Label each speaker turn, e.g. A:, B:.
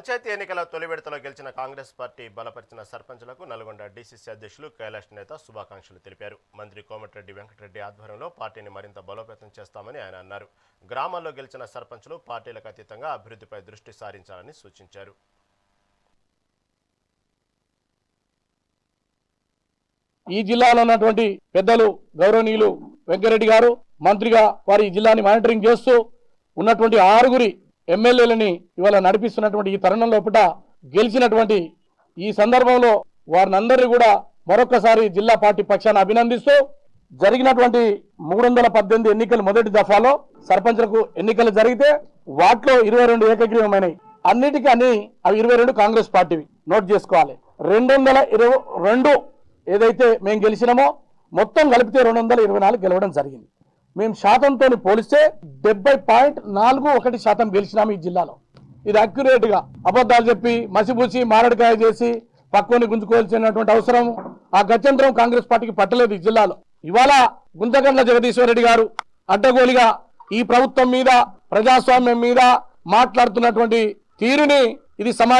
A: పంచాయతీ ఎన్నికల తొలి విడతలో గెలిచిన కాంగ్రెస్ పార్టీ బలపరిచిన సర్పంచులకు నల్గొండ డీసీసీ అధ్యక్షులు కైలాష్ నేత శుభాకాంక్షలు తెలిపారు. మంత్రి కోమటిరెడ్డి వెంకటరెడ్డి ఆధ్వర్యంలో పార్టీని మరింత బలోపేతం చేస్తామని ఆయన అన్నారు. గ్రామాల్లో గెలిచిన సర్పంచ్లు పార్టీలకు అతీతంగా అభివృద్ధిపై దృష్టి సారించాలని సూచించారు.
B: ఈ జిల్లాలో ఉన్నటువంటి పెద్దలు గౌరవనీయులు వెంకరెడ్డి గారు మంత్రిగా వారి జిల్లాని మానిటరింగ్ చేస్తూ ఉన్నటువంటి ఆరుగురి ఎమ్మెల్యేలని ఇవాళ నడిపిస్తున్నటువంటి ఈ తరుణం లోపల గెలిచినటువంటి ఈ సందర్భంలో వారిని అందరినీ కూడా మరొకసారి జిల్లా పార్టీ పక్షాన అభినందిస్తూ జరిగినటువంటి మూడు వందల పద్దెనిమిది ఎన్నికలు మొదటి దఫాలో సర్పంచులకు ఎన్నికలు జరిగితే వాటిలో ఇరవై రెండు ఏకగ్రీవమైనవి. అన్నిటికీ అన్ని అవి ఇరవై రెండు కాంగ్రెస్ పార్టీవి. నోట్ చేసుకోవాలి. రెండు వందల ఇరవై రెండు ఏదైతే మేము గెలిచినామో మొత్తం కలిపితే రెండు వందల ఇరవై నాలుగు గెలవడం జరిగింది. మేము శాతంతో పోలిస్తే డెబ్బై పాయింట్ నాలుగు ఒకటి శాతం గెలిచినాము ఈ జిల్లాలో. ఇది అక్యురేట్గా అబద్ధాలు చెప్పి మసిపూసి మారడికాయ చేసి పక్కని గుంజుకోవాల్సినటువంటి అవసరం ఆ గత్యంతరం కాంగ్రెస్ పార్టీకి పట్టలేదు ఈ జిల్లాలో. ఇవాళ గుంతగండ్ల జగదీశ్వరరెడ్డి గారు అడ్డగోలిగా ఈ ప్రభుత్వం మీద ప్రజాస్వామ్యం మీద మాట్లాడుతున్నటువంటి తీరుని ఇది సమాజం